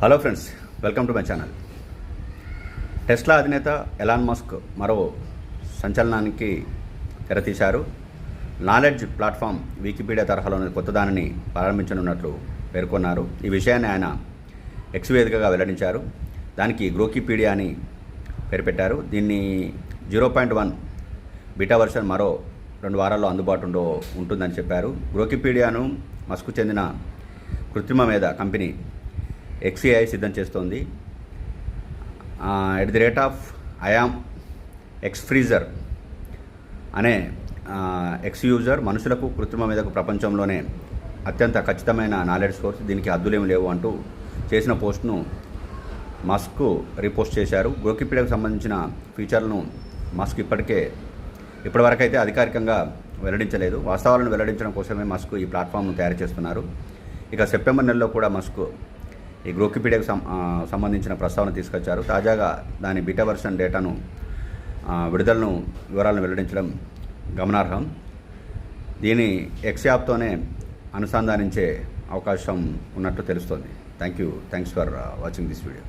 Hello friends welcome to my channel Tesla అధినేత Elon Musk మరో సంచలనానికి తెరతీశారు. నాలెడ్జ్ ప్లాట్ఫామ్ వికీపీడియా తరహాలోని కొత్తదానిని ప్రారంభించనున్నట్లు పేర్కొన్నారు. ఈ విషయాన్ని ఆయన ఎక్స్ వేదికగా వెల్లడించారు. దానికి గ్రోకీపీడియా అని పేరు పెట్టారు. దీన్ని zero point one beta version మరో రెండు వారాల్లో అందుబాటులో ఉంటుందని చెప్పారు. గ్రోకీపీడియాను మస్కు చెందిన కృత్రిమ మీద కంపెనీ ఎక్స్ఈఐ సిద్ధం చేస్తోంది. ఎట్ ది రేట్ ఆఫ్ ఐయామ్ ఎక్స్ ఫ్రీజర్ అనే ఎక్స్ యూజర్ మనుషులకు కృత్రిమ మీదకు ప్రపంచంలోనే అత్యంత ఖచ్చితమైన నాలెడ్జ్ సోర్స్ దీనికి అద్దులేం లేవు అంటూ చేసిన పోస్ట్ను మస్క్ రీపోస్ట్ చేశారు. గోకిపీడియాకు సంబంధించిన ఫీచర్లను మస్క్ ఇప్పటికే ఇప్పటివరకైతే అధికారికంగా వెల్లడించలేదు. వాస్తవాలను వెల్లడించడం కోసమే మస్క్ ఈ ప్లాట్ఫామ్ను తయారు చేస్తున్నారు. ఇక సెప్టెంబర్ నెలలో కూడా మస్క్ ఈ గ్రోకిపీడియాకు సంబంధించిన ప్రస్తావన తీసుకొచ్చారు. తాజాగా దాని బీటా వర్షన్ డేటాను విడుదలను వివరాలను వెల్లడించడం గమనార్హం. దీని ఎక్స్ యాప్తోనే అనుసంధానించే అవకాశం ఉన్నట్టు తెలుస్తోంది. Thank you thanks for watching this video